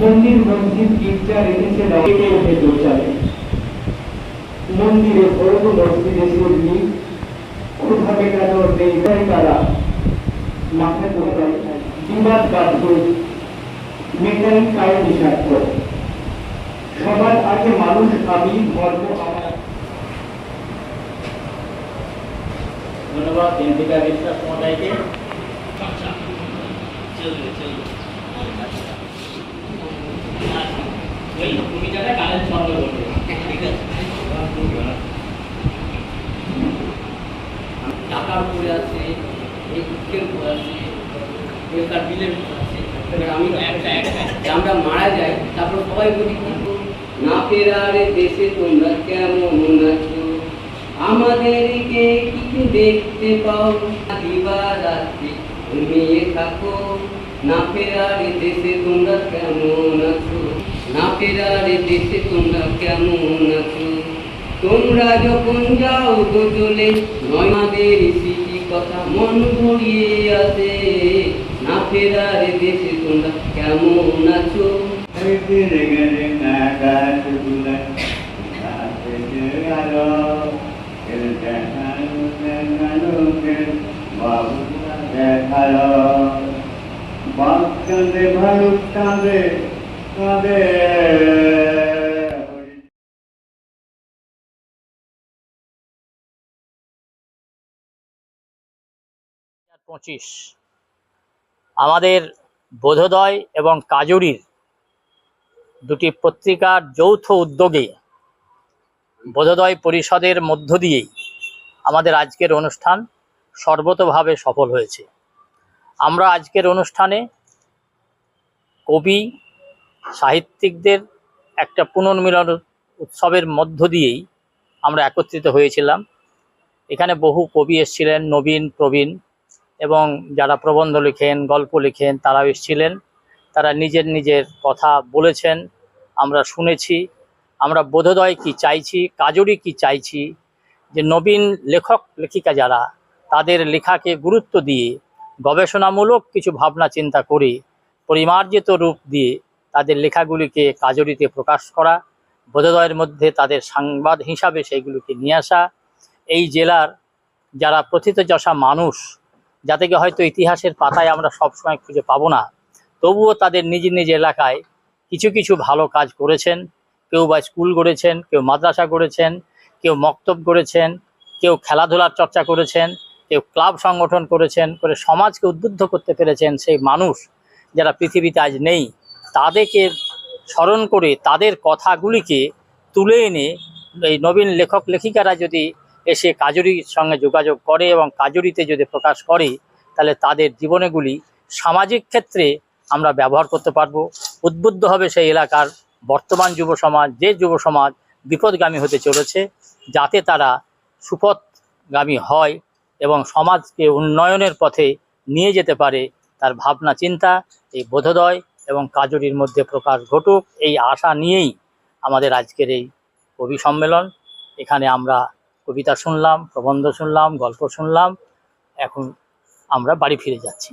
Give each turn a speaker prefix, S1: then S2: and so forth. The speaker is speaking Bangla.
S1: মন্দির মসজিদ গির্জা রেখেছে রকেটে উঠে মন্দিরে বড় মসজিদে শিবলি কোথা মেটানো নেই? তাই তারা মাথায় করে বিবাদ বাধ্য মেটাই কায় বিষাক্ত সবার আগে মানুষ আমি ধর্ম আমার।
S2: ধন্যবাদ বিশ্বাস মহোদয়কে। ওই টাকার উপরে আছে, এই দুঃখের উপর আছে বেকার বিলের আছে। আমি আমরা মারা যাই, তারপর সবাই বলি না ফেরারে দেশে তোমরা কেমন আছো? আমাদেরকে কি দেখতে পাও দিবা রাত্রি ঘুমিয়ে থাকো। না ফেরারে দেশে তোমরা কেমন আছো? না ফেরারে দেশে তোমরা কেমন আছো? তোমরা যখন যাও তো চলে নয়মাদের স্মৃতি কথা মন ভরিয়ে আসে। না ফেরারে দেশে তোমরা কেমন আছো?
S1: কাঁদে ভালুক কাঁদে কাঁদে
S2: আমাদের বোধোদয় এবং কাজুরির দুটি পত্রিকার যৌথ উদ্যোগে বোধোদয় পরিষদের মধ্য দিয়েই আমাদের আজকের অনুষ্ঠান সর্বতভাবে সফল হয়েছে। আমরা আজকের অনুষ্ঠানে কবি, সাহিত্যিকদের একটা পুনর্মিলন উৎসবের মধ্য দিয়েই আমরা একত্রিত হয়েছিলাম। এখানে বহু কবি এসেছিলেন, নবীন, প্রবীণ এবং যারা প্রবন্ধ লিখেন, গল্প লিখেন, তারাও এসেছিলেন। তারা নিজের নিজের কথা বলেছেন। আমরা শুনেছি। আমরা বোধোদয় কি চাইছি কাজরি কি চাইছি, যে নবীন লেখক, লেখিকা যারা, তাদের লেখাকে গুরুত্ব দিয়ে, গবেষণামূলক কিছু ভাবনা চিন্তা করে, পরিমার্জিত রূপ দিয়ে তাদের লেখাগুলিকে কাজরিতে প্রকাশ করা, বোধোদয়ের মধ্যে তাদের সংবাদ হিসাবে সেইগুলিকে নিয়ে আসা, এই জেলার যারা প্রথিতযশা মানুষ যাদেরকে হয়তো ইতিহাসের পাতায় আমরা সবসময় খুঁজে পাবো না। তবুও তাদের নিজ নিজ এলাকায় কিছু কিছু ভালো কাজ করেছেন। কেউ বা স্কুল গড়েছেন, কেউ মাদ্রাসা গড়েছেন, কেউ মক্তব করেছেন কেউ খেলাধুলার চর্চা করেছেন, কেউ ক্লাব সংগঠন করেছেন, করে সমাজকে উদ্বুদ্ধ করতে পেরেছেন সেই মানুষ যারা পৃথিবীতে আজ নেই, তাদেরকে স্মরণ করে তাদের কথাগুলিকে তুলে এনে এই নবীন লেখক লেখিকারা যদি এসে কাজুরির সঙ্গে যোগাযোগ করে এবং কাজুরিতে যদি প্রকাশ করে, তাহলে তাদের জীবনেগুলি সামাজিক ক্ষেত্রে আমরা ব্যবহার করতে পারব। উদ্বুদ্ধ হবে সেই এলাকার বর্তমান যুব সমাজ, যে যুব সমাজ বিপদগামী হতে চলেছে, যাতে তারা সুপথগামী হয় এবং সমাজকে উন্নয়নের পথে নিয়ে যেতে পারে তার ভাবনা, চিন্তা, এই বোধোদয় এবং কাজুরির মধ্যে প্রকাশ ঘটুক, এই আশা নিয়েই আমাদের আজকের এই কবি সম্মেলন। এখানে আমরা কবিতা শুনলাম প্রবন্ধ শুনলাম গল্প শুনলাম। এখন আমরা বাড়ি ফিরে যাচ্ছি।